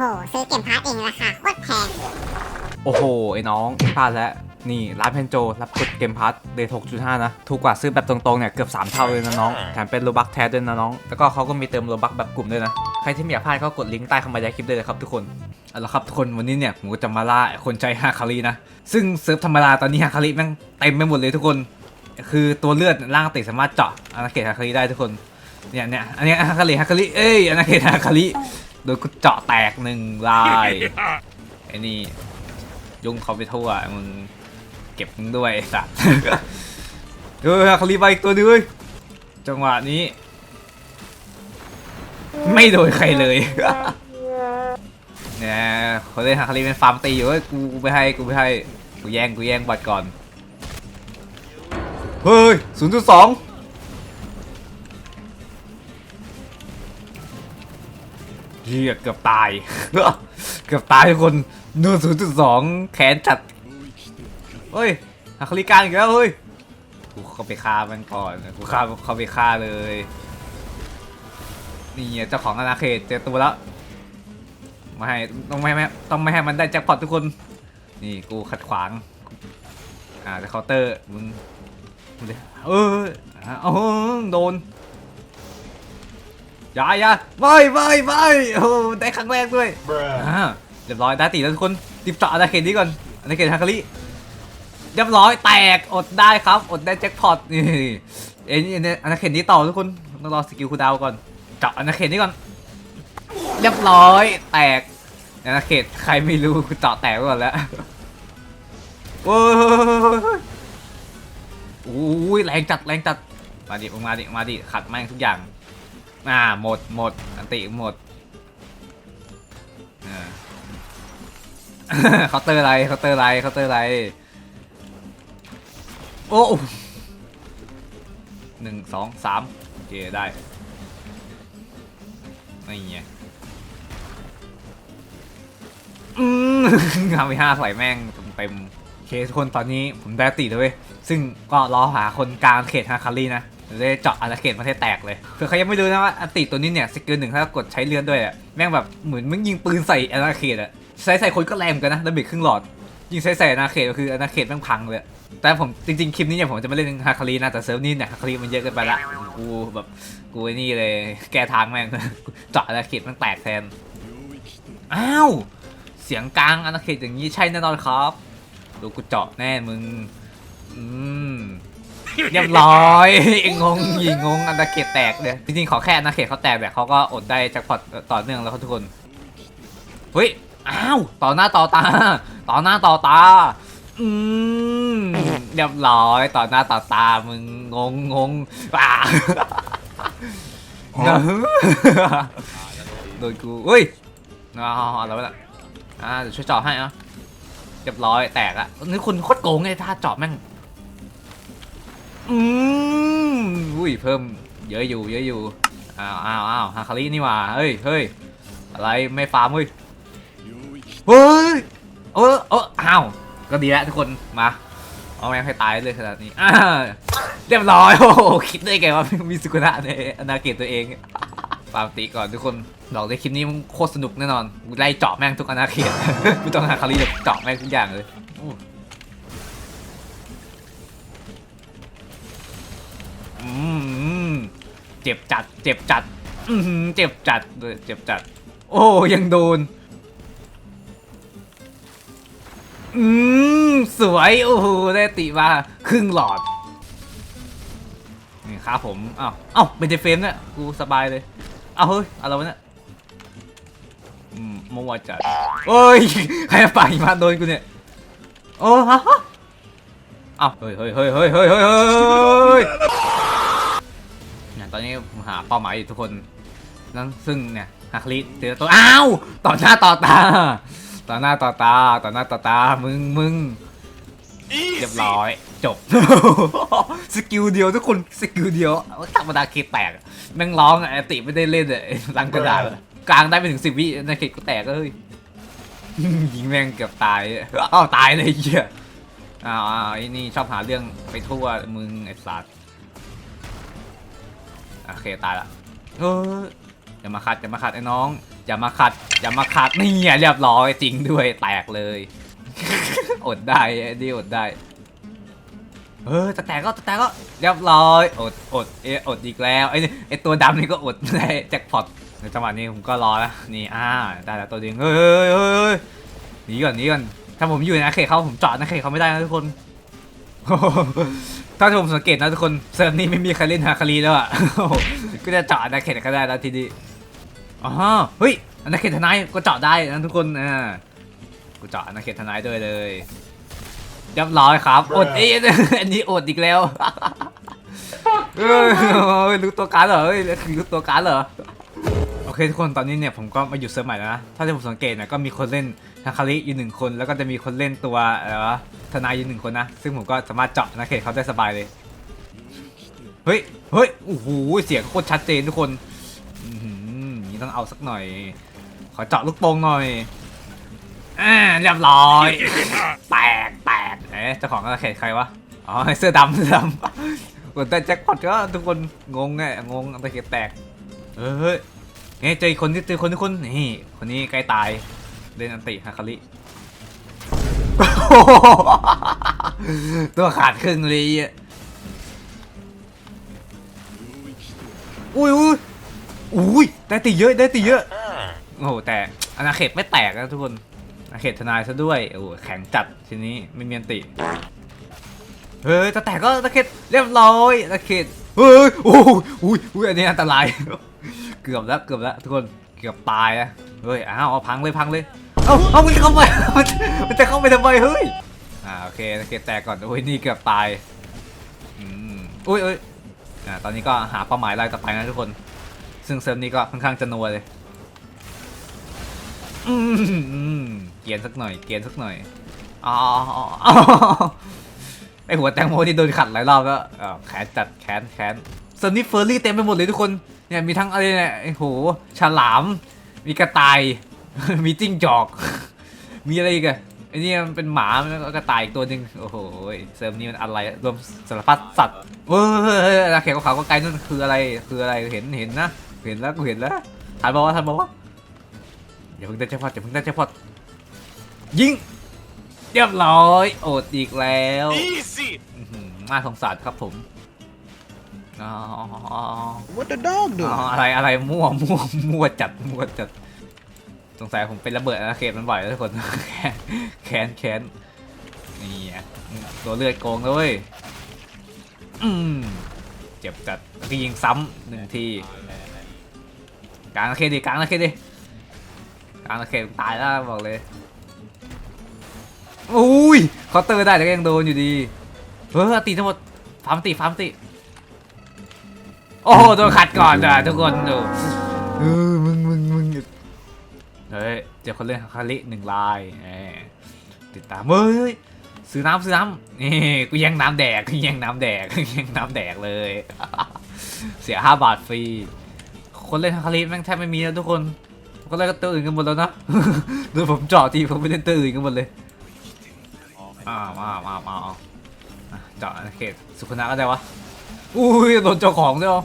โหซื้อเกมพาร์ทเองราคาโคตรแพง โอ้โห ไอ้น้องพลาดแล้ว นี่ร้านเพนโจรับกดเกมพาร์ทเดท6.5 นะ ถูกกว่าซื้อแบบตรงๆ เนี่ยเกือบ 3 เท่าเลยนะน้อง แถมเป็นโลบักแท้ด้วยนะน้อง แล้วก็เขาก็มีเติมโลบักแบบกลุ่มด้วยนะ ใครที่ไม่อยากพลาดก็กดลิงก์ใต้คำบรรยายคลิปได้เลยครับทุกคนเอาละครับทุกคนวันนี้เนี่ยผมก็จะมาล่าคนใจฮาคารีนะ ซึ่งเซิร์ฟธรรมดาตอนนี้ฮาคารีแม่งเต็มไปหมดเลยทุกคน คือตัวเลือดร่างติสามารถเจาะอาณาเขตฮาคารีได้ทุกคน เนี่ยเนี่ยอันนี้ฮาคารีฮาคารีเอ้ยอาณาเขตฮาคารี โดนกูเจาะแตกหนึ่งลายไอ้นี่ยุ่งเขาไปทั่วมึงเก็บมึงด้วยไอ้สัตว์เออฮาคารีไปอีกตัวหนึงเว้ยจังหวะนี้ ไม่โดนใครเลยเนี่ยเขาเล่นฮาคารีเป็นฟาร์มตีอยู่เว้ยกูกูไม่ให้กูไม่ให้กูแย่งกูแย่งบัตรก่อนเฮ้ยศูนย์จุดสอง เฮียเกือบตาย เกือบตายทุกคนนูศูนย์จุดสองแขนจัดเฮ้ยฮักลิการอีกแล้วเฮ้ยกูเข้าไปฆ่ามันก่อนกูฆ่าเข้าไปฆ่าเลยนี่เจ้าของอาณาเขตเจอตัวแล้วไม่ให้ต้องไม่ให้ต้องไม่ให้มันได้แจ็คพอตทุกคน นี่กูขัดขวาง อ่าจะเคาน์เตอร์มึงเออเออโดน อย่าอย่าไม่ไม่ไม่โอ้ได้ครั้งแรกด้วยอ่าเรียบร้อยได้ตีแล้วทุกคนติดต่ออาณาเขตนี้ก่อนอาณาเขตฮาคาริเรียบร้อยแตกอดได้ครับอดได้แจ็คพอตนี่เอ็นนี่อาณาเขตนี้ต่อทุกคนต้องรอสกิลคูลดาวน์ก่อนเจาะอาณาเขตนี้ก่อน เรียบร้อยแตกอาณาเขตใครไม่รู้กูเจาะแตกไว้ก่อนแล้วโอ้ยอุ้ยแรงจัดแรงจัดมาดิมาดิมาดิขัดแม่งทุกอย่าง อ่าหมดหมดอันติหมดเคาเตอร์อะไรเคาเตอร์อะไรเคาเตอร์อะไรโอ้หนึ่งสองสามโอเคได้ไม่เงี้ยอืมงามไปห้าใส่แม่งเต็มเคทุกคนตอนนี้ผมได้ติแล้วเว้ยซึ่งก็รอหาคนกลางเขตฮาคารีนะ จะได้เจาะอาณาเขตประเทศแตกเลยคือเขายังไม่รู้นะว่าอันติตัวนี้เนี่ยสกิลหนึ่งถ้ากดใช้เลือนด้วยอะแม่งแบบเหมือนมึงยิงปืนใส่อาณาเขตอะใช้ใส่คนก็แรงกันนะดาเมจครึ่งหลอด ยิงใส่ใส่อาณาเขตก็คืออาณาเขตแม่งพังเลย แต่ผมจริงๆคลิปนี้เนี่ยผมจะไม่เล่นฮาคารีนะแต่เซิร์ฟนี้เนี่ยฮาคารีมันเยอะเกินไปละกูแบบกูไอ้นี่เลยแก้ทางแม่งเจาะอาณาเขตแมันแตกแทนอ้าวเสียงกลางอาณาเขตอย่างนี้ใช่แน่นอนครับ ดูกูเจาะแน่มึง อืม เรียบร้อยเองงงยิงงงอันดาเขตแตกเลยจริงๆขอแค่อันดาเขตเขาแตกแบบเขาก็อดได้แจ็คพอตต่อเนื่องแล้วครับทุกคนเฮ้ยอ้าวต่อหน้าต่อตา ต่อหน้าต่อตาอืมเรียบร้อยต่อหน้าต่อตามึงงงงงอ่าโดนกูเฮ้ยอ๋ออะไรวะล่ะอ่าเดี๋ยวช่วยเจาะให้อะเรียบร้อยแตกอะนี่คุณโคตรโกงไงถ้าเจาะแม่ง อืมอุ้ยเพิ่มเยอะอยู่เยอะอยู่อ้าวอ้าวอ้าวฮาคารินี่หว่าเฮ้ยเฮ้ยอะไรไม่ฟาร์มเฮ้ยเฮ้ยเออเอออ้าวก็ดีแล้วทุกคนมาเอาแม่งให้ตายเลยขนาดนี้เรียบร้อยโอ้คิดได้ไงว่ามีสุกุนะในอนาเกตตัวเองฟาร์มตีก่อนทุกคนบอกเลยคลิปนี้มันโคตรสนุกแน่นอนไล่เจาะแม่งทุกอนาเขตกูต้องฮาคาริเจาะแม่งทุกอย่างเลย เจ็บจัด เจ็บจัดเจ็บจัดเลยเจ็บจัด โอ้ยังโดน อืม สวย โอ้โห ได้ติมาครึ่งหลอด นี่ครับผม อ้าวเอ้าเป็นเจเฟรมเนี่ย กูสบายเลย เอาเฮ้ย อะไรวะเนี่ยอืมมัวจัดโอ้ย ใครป่าหิมะโดนกูเนี่ย โอ้ฮะอ้าเฮ้ยเฮ้ยเฮ้ยเฮ้ยเฮ้ยเฮ้ยเฮ้ย อนนี้ผมหาเป้าหมายอยู่ทุกคนนั่นซึ่งเนี่ยฮักลิเจอตัวอ้าวต่อหน้าต่อตา ต่อหน้าต่อตาต่อหน้าต่อตามึงมึงเรียบร้อยจบ สกิลเดียวทุกคนสกิลเดียวธรรมดาเคแตกอะแม่งร้องอะไอติไม่ได้เล่นเลยลังกระดาษอะกลางได้ไปถึงสิบวิในเคก็แตกเลยยิงแม่งเกือบตายอ้าวตายเลยไอ้เหี้ยอ้าวอ้าวไอ้นี่ชอบหาเรื่องไปทั่วมึงไอ้สัตว์ โอเคตายละเอออย่ามาขัดอย่ามาขัดไอ้น้อง อย่ามาขัดอย่ามาขัดนี่เรียบร้อยจริงด้วยแตกเลย อดได้ไอ้นี่อดได้เออแต่แตกก็แต่แตกก็เรียบร้อยอดอดเออดอีกแล้วไอ้ไอ้ตัวดำนี่ก็อดได้แจ็คพอตในจังหวะนี้ผมก็รอแล้วนี่อ่าได้แล้วตัวดึงเฮ้ยเฮ้ยหนีก่อนหนีก่อนถ้าผมอยู่ในอาเขตเขาผมจอดในอาเขตเขาไม่ได้นะทุกคน ถ้าผมสังเกตนะทุกคนเซิร์ฟนี้ไม่มีใครเล่นฮาคารีแล้วอะ ก็จะเจาะอาณาเขตก็ได้แล้วทีนี้อ๋อเฮ้ยอาณาเขตทนายก็เจาะได้นะทุกคนอ่ากูเจาะอาณาเขตทนายด้วยเลยเรียบร้อยครับอดอีกอันนี้อดอีกแล้วเอ้ยรู้ตัวการดเหรอเฮ้ยรู้ตัวการดเหรอโอ เคทุกคนตอนนี้เนี่ยผมก็มาอยู่เซิร์ฟใหม่แล้วนะ ถ้าที่ผมสังเกตเนี่ยก็มีคนเล่นฮาคาริอยู่หนึ่งคน แล้วก็จะมีคนเล่นตัวอะไรวะทนายอยู่หนึ่งคนนะ ซึ่งผมก็สามารถเจาะอาณาเขตเขาได้สบายเลย เฮ้ย เฮ้ย โอ้โห เสียงโคตรชัดเจนทุกคนนี่ต้องเอาสักหน่อย ขอเจาะลูกโป่งหน่อยอ่าเรียบร้อย แตกแตกเอ๊ะเจ้าของอาเขตใครวะ อ๋อ เสื้อดำเสื้อดำกดแต่แจ็คพอตก็ทุกคนงงไงงงอาณาเขตแตกเฮ้ย เฮ้ยเจอคนที่เจอคนทุกคนนี่คนนี้ใกล้ตายเล่นอันติฮาคาริตัวขาดครึ่งเลยอุ้ยอุ้ยอุ้ยได้ตีเยอะได้ตีเยอะโอ้โหแต่อาณาเขตไม่แตกนะทุกคนอาณาเขตทนายซะด้วยโอ้โหแข็งจัดทีนี้ไม่มีอันติเฮ้ยแต่แตกก็อาณาเขตเรียบร้อยอาณาเขตเฮ้ยโอ้ยอุ้ยอุ้ยอันนี้อันตราย เกือบแล้วเกือบแล้วทุกคนเกือบตายอะเฮ้ยอ้าวเอาพังเลยพังเลยเอ้าเอามันจะเข้าไปมันจะเข้าไปทำไมเฮ้ยอ่าโอเคโอเขตแตกก่อนโอ้ยนี่เกือบตายอืมอุ้ยอุ้ยอ่าตอนนี้ก็หาเป้าหมายรายต่อไปนะทุกคน ซึ่งเซิร์ฟนี้ก็ค่อนข้างจะนัวเลยอืมอืมเกียนสักหน่อยเกียนสักหน่อยอ๋ออ๋ออ๋อไอหัวแตงโมที่โดนขัดหลายรอบก็แขนจัดแขนแขน เซิฟนี้เฟอร์รี่เต็มไปหมดเลยทุกคน เนี่ยมีทั้งอะไรเนี่ยไอโห ฉลาม มีกระต่าย มีจิ้งจอก มีอะไรอีกอะไอ้นี่มันเป็นหมาแล้วก็กระต่ายอีกตัวหนึ่งโอ้โหเซิร์ฟนี้มันอะไรรวมสารพัดสัตว์เฮ้ยเฮ้ยเฮ้ยอาเขตขาวก็ไกลนั่นคืออะไรคืออะไรเห็นเห็นนะ เห็นแล้วกูเห็นแล้วทันบอกว่าทันบอกว่าอย่าเพิ่งได้เฉพาะอย่าเพิ่งได้เฉพาะยิงเรียบร้อย โอดอีกแล้ว Easy! อื้อหือน่าสงสารครับผม อ๋อ What the dog อ๋ doing? ออะไรอะไรมั่วมั่วมั่วจัดมั่วจัด สงสัยผมเป็นระเบิดอาเขตมันบ่อยแล้วทุกคน แค้นแค้นนี่อะตัวเลือดโกงเลยเว้ยอืมเจ็บจัดแล้วก็ยิงซ้ำหนึ่งทีกลางอาเขตดิกลางอาเขตดิกลางอาเขตตายแล้วบอกเลยอุ้ยเคาน์เตอร์ได้แต่ก็ยังโดนอยู่ดี เฮ้ยตีทั้งหมดฟาร์มตีฟาร์มตี โอ้โหโดนขัดก่อนจ้ะทุกคนดูเออมึงมึงมึงเฮ้ยเจอคนเล่นฮาคาริหนึ่งลายเอ้ยติดตามเฮ้ยซื้อน้ำซื้อน้ำนี่กูแย่งน้ำแดกกูแย่งน้ำแดกกูแย่งน้ำแดกเลย เสียห้าบาทฟรีคนเล่นฮาคาริแม่งแทบไม่มีแล้วทุกคนก็เล่นก็ตัวอื่นกันหมดแล้วนะโดนผมเจาะทีผมไม่เล่นตัวอื่นกันหมดเลยอ้าวอ้าวอ้าวอ้าวอะเจาะเขตสุขนะก็ได้วะ อุ้ยโดนเจ้าของด้วยเหรอ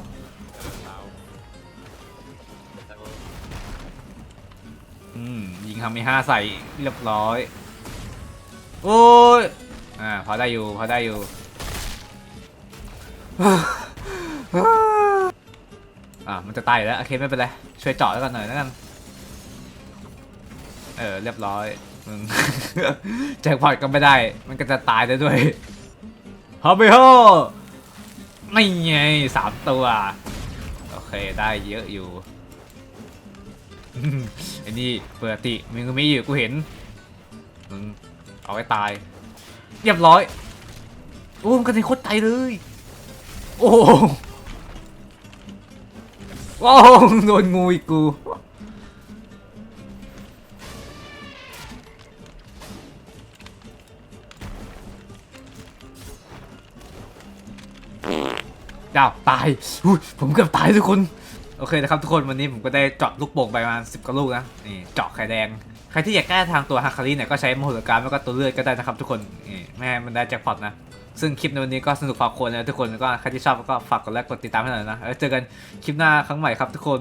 อืมยิงทำมีห้าใส่เรียบร้อย โอ้ย อ่าพอได้อยู่พอได้อยู่ อ่ามันจะตายอยู่แล้วโอเคไม่เป็นไรช่วยเจาะแล้วกันหน่อยแล้วกัน เออเรียบร้อยมึง แจ็คพอตก็ไม่ได้ มันก็จะตายได้ด้วยฮอปปี้โฮ ไม่ไงสามตัว โอเคได้เยอะอยู่อืมไอ้นี่เปิดติมึงก็ไม่อยู่กูเห็นมึงเอาไว้ตาย เรียบร้อยโอ้มันกระเด็นโคตรไกลเลย โอ้โหโอ้โดนงูอีกกู ดาวตายผมเกือบตายทุกคนโอเคนะครับทุกคนวันนี้ผมก็ได้เจาะลูกโป่งไปประมาณสิบกว่าลูกนะนี่เจาะไข่แดงใครที่อยากแก้ทางตัวฮาคารีเนี่ยก็ใช้มโหฬารแล้วก็ตัวเลือดก็ได้นะครับทุกคนนี่แม่มันได้แจ็คพอตนะซึ่งคลิปในวันนี้ก็สนุกพอควรนะทุกคนแล้วก็ใครที่ชอบก็ฝากกดไลค์กดติดตามให้หน่อยนะแล้วเจอกันคลิปหน้าครั้งใหม่ครับทุกคน